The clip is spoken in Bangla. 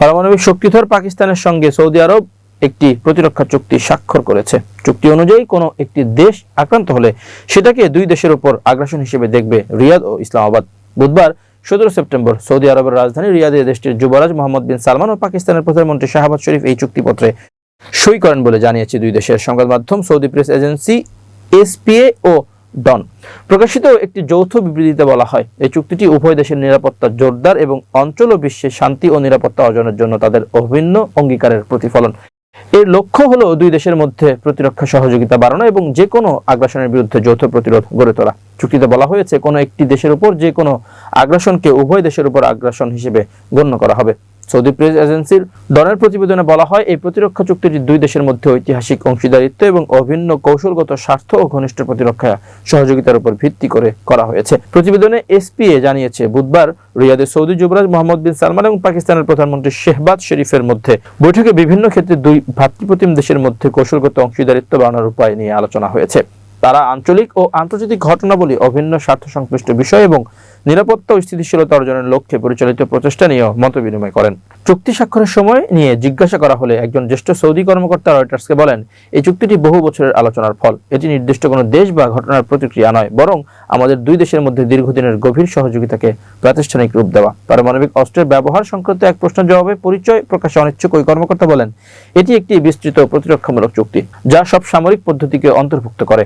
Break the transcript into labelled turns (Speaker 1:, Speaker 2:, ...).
Speaker 1: পারমাণবিক শক্তিধর পাকিস্তানের সঙ্গে সৌদি আরব একটি প্রতিরক্ষা চুক্তি স্বাক্ষর করেছে। চুক্তি অনুযায়ী কোনো একটি দেশ আক্রান্ত হলে সেটাকে দুই দেশের উপর আগ্রাসন হিসেবে দেখবে রিয়াদ ও ইসলামাবাদ। বুধবার সতেরো সেপ্টেম্বর সৌদি আরবের রাজধানী রিয়াদে দেশটির যুবরাজ মোহাম্মদ বিন সালমান ও পাকিস্তানের প্রধানমন্ত্রী শাহবাজ শরীফ এই চুক্তিপত্রে সই করেন বলে জানিয়েছে দুই দেশের সংবাদ মাধ্যম সৌদি প্রেস এজেন্সি, এসপিএ ও ডন। প্রকাশিত একটি যৌথ বিবৃতিতে বলা হয়, এই চুক্তিটি উভয় দেশের নিরাপত্তা জোরদার এবং অঞ্চল ও বিশ্বে শান্তি ও নিরাপত্তা অর্জনের জন্য তাদের অভিন্ন অঙ্গীকারের প্রতিফলন। এর লক্ষ্য হলো দুই দেশের মধ্যে প্রতিরক্ষা সহযোগিতা বাড়ানো এবং যে কোনো আগ্রাসনের বিরুদ্ধে যৌথ প্রতিরোধ গড়ে তোলা। চুক্তিতে বলা হয়েছে, কোনো একটি দেশের উপর যে কোনো আগ্রাসনকে উভয় দেশের উপর আগ্রাসন হিসেবে গণ্য করা হবে। সৌদি প্রেস এজেন্সির ডনের প্রতিবেদনে বলা হয়, এই প্রতিরক্ষা চুক্তিটি দুই দেশের মধ্যে ঐতিহাসিক অংশীদারিত্ব এবং অভিন্ন কৌশলগত স্বার্থ ও ঘনিষ্ঠ প্রতিরক্ষা সহযোগিতার উপর ভিত্তি করে করা হয়েছে। প্রতিবেদনে এসপিএ জানিয়েছে, বুধবার রিয়াদের সৌদি যুবরাজ মোহাম্মদ বিন সালমান এবং পাকিস্তানের প্রধানমন্ত্রী শেহবাজ শরীফের মধ্যে বৈঠকে বিভিন্ন ক্ষেত্রে দুই ভাতৃপ্রতিম দেশের মধ্যে কৌশলগত অংশীদারিত্ব বাড়ানোর উপায় নিয়ে আলোচনা হয়েছে। তারা আঞ্চলিক ও আন্তর্জাতিক ঘটনাবলী, অভিন্ন স্বার্থ সংশ্লিষ্ট বিষয় এবং নিরাপত্তা ও স্থিতিশীলতা অর্জনের লক্ষ্যে পরিচালিত প্রচেষ্টা নিয়েও মত বিনিময় করেন। চুক্তি স্বাক্ষরের সময় নিয়ে জিজ্ঞাসা করা হলে একজন জ্যেষ্ঠ সৌদি কর্মকর্তা রয়টার্সকে বলেন, এই চুক্তিটি বহু বছরের আলোচনার ফল। এটি নির্দিষ্ট কোনো দেশ বা ঘটনার প্রতিক্রিয়া নয়, বরং আমাদের দুই দেশের মধ্যে দীর্ঘদিনের গভীর সহযোগিতাকে প্রাতিষ্ঠানিক রূপ দেওয়া। পারমাণবিক অস্ত্রের ব্যবহার সংক্রান্ত এক প্রশ্নের জবাবে পরিচয় প্রকাশে অনিচ্ছুক ওই কর্মকর্তা বলেন, এটি একটি বিস্তৃত প্রতিরক্ষামূলক চুক্তি, যা সব সামরিক পদ্ধতিকে অন্তর্ভুক্ত করে।